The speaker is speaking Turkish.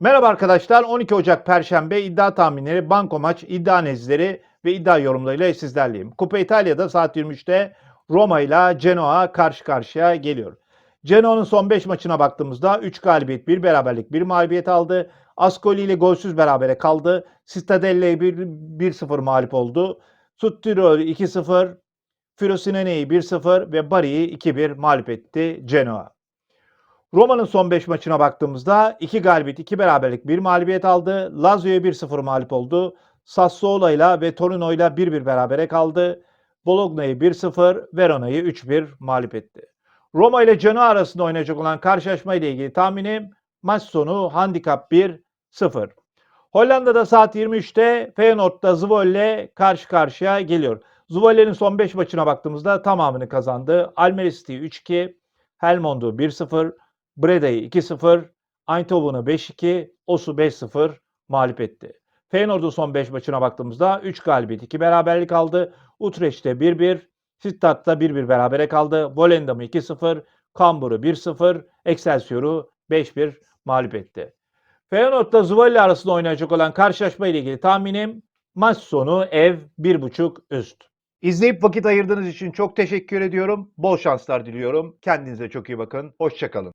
Merhaba arkadaşlar. 12 Ocak Perşembe iddia tahminleri, banko maç, iddia analizleri ve iddia yorumlarıyla sizlerleyim. Kupa İtalya'da saat 23'te Roma ile Genoa karşı karşıya geliyor. Genoa'nın son 5 maçına baktığımızda 3 galibiyet, 1 beraberlik, 1 mağlubiyet aldı. Ascoli ile golsüz berabere kaldı. Cittadelle'ye 1-0 mağlup oldu. Suttirol 2-0, Frosinone'yi 1-0 ve Bari'yi 2-1 mağlup etti Genoa. Roma'nın son 5 maçına baktığımızda 2 galibiyet, 2 beraberlik, 1 mağlubiyet aldı. Lazio'ya 1-0 mağlup oldu. Sassuolo'yla ve Torino'yla 1-1 berabere kaldı. Bologna'yı 1-0, Verona'yı 3-1 mağlup etti. Roma ile Genoa arasında oynayacak olan karşılaşma ile ilgili tahminim maç sonu handikap 1-0. Hollanda'da saat 23'te Feyenoord'da Zwolle karşı karşıya geliyor. Zwolle'nin son 5 maçına baktığımızda tamamını kazandı. Almere City'yi 3-2, Helmond'u 1-0, Breda'yı 2-0, Eindhoven'ı 5-2, Os'u 5-0 mağlup etti. Feyenoord'un son 5 maçına baktığımızda 3 galibiyet 2 beraberlik aldı. Utrecht'te 1-1, Sittard'da 1-1 berabere kaldı. Volendam'ı 2-0, Cambuur'u 1-0, Excelsior'u 5-1 mağlup etti. Feyenoord'da Zwolle arasında oynayacak olan karşılaşma ile ilgili tahminim maç sonu ev 1.5 üst. İzleyip vakit ayırdığınız için çok teşekkür ediyorum. Bol şanslar diliyorum. Kendinize çok iyi bakın. Hoşçakalın.